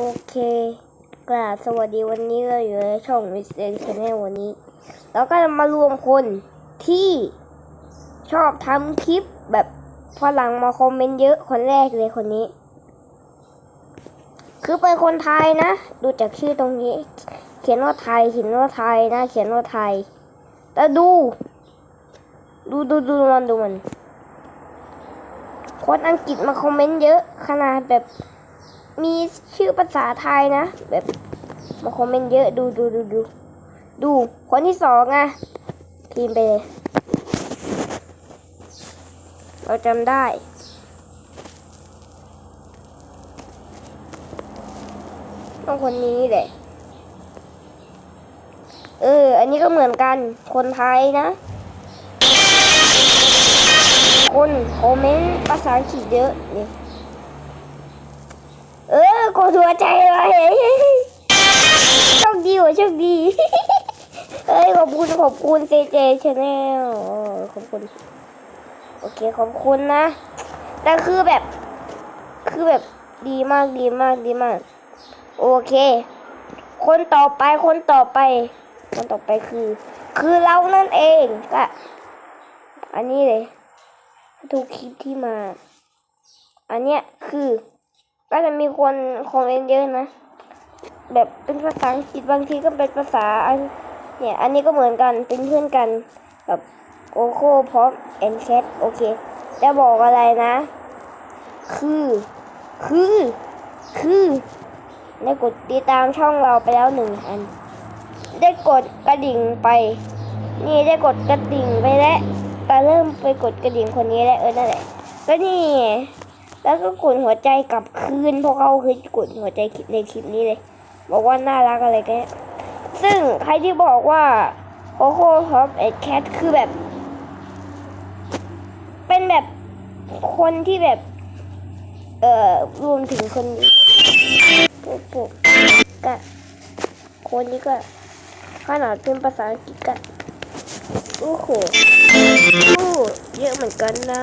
โอเคกราบสวัสดีวันนี้เราอยู่ในช่องมิสเตอร์ชแนลวันนี้ เราก็จะมารวมคนที่ชอบทำคลิปแบบฝรั่งมาคอมเมนต์เยอะคนแรกเลยคนนี้ คือเป็นคนไทยนะ ดูจากชื่อตรงนี้ เขียนว่าไทยเขียนว่าไทยนะ เขียนว่าไทย แต่ดู ดูดูดูมันดูมันคนอังกฤษมาคอมเมนต์เยอะขนาดแบบ มีชื่อภาษาไทยนะ แบบมาคอมเมนต์เยอะดูดูดูดูดูคนที่สองอะพิมพ์ไปเลย เราจำได้ต้องคนนี้แหละ เออ อันนี้ก็เหมือนกัน คนไทยนะ คนคอมเมนต์ภาษาอังกฤษเยอะนี่เออ กดหัวใจเลยโชคดีว่ะโชคดีเอ้ยขอบคุณขอบคุณเจเจชาแนลขอบคุณ โอเคขอบคุณนะ แต่คือแบบ คือแบบดีมากดีมากดีมาก โอเค คนต่อไปคนต่อไป คนต่อไปคือ คือเรานั่นเองก็อันนี้เลย ทุกคลิปที่มา อันเนี้ยคือ ก็จะมีคนคอมเมนต์เยอะนะ แบบเป็นภาษาอังกฤษบางทีก็เป็นภาษาอันเนี่ย อันนี้ก็เหมือนกันเป็นเพื่อนกันกับโอโคพร้อมแอนแคทโอเคจะบอกอะไรนะ คือ คือ คือได้กดติดตามช่องเราไปแล้วหนึ่งอัน ได้กดกระดิ่งไป นี่ได้กดกระดิ่งไปแล้วแต่เริ่มไปกดกระดิ่งคนนี้แล้วเออนั่นแหละก็นี่ แล้วก็กดหัวใจกลับคืนเพราะเขาคือกดหัวใจในคลิปนี้เลย บอกว่าน่ารักอะไรกันซึ่งใครที่บอกว่าโคโค่ท็อปเอ็ดแคทคือแบบ เป็นแบบคนที่แบบ เอ่อรวมถึงคนนี้ปุ๊บปุ๊บก็คนนี้ก็ขนาดเป็นภาษาอังกฤษก็โอ้โหเยอะเหมือนกันนะ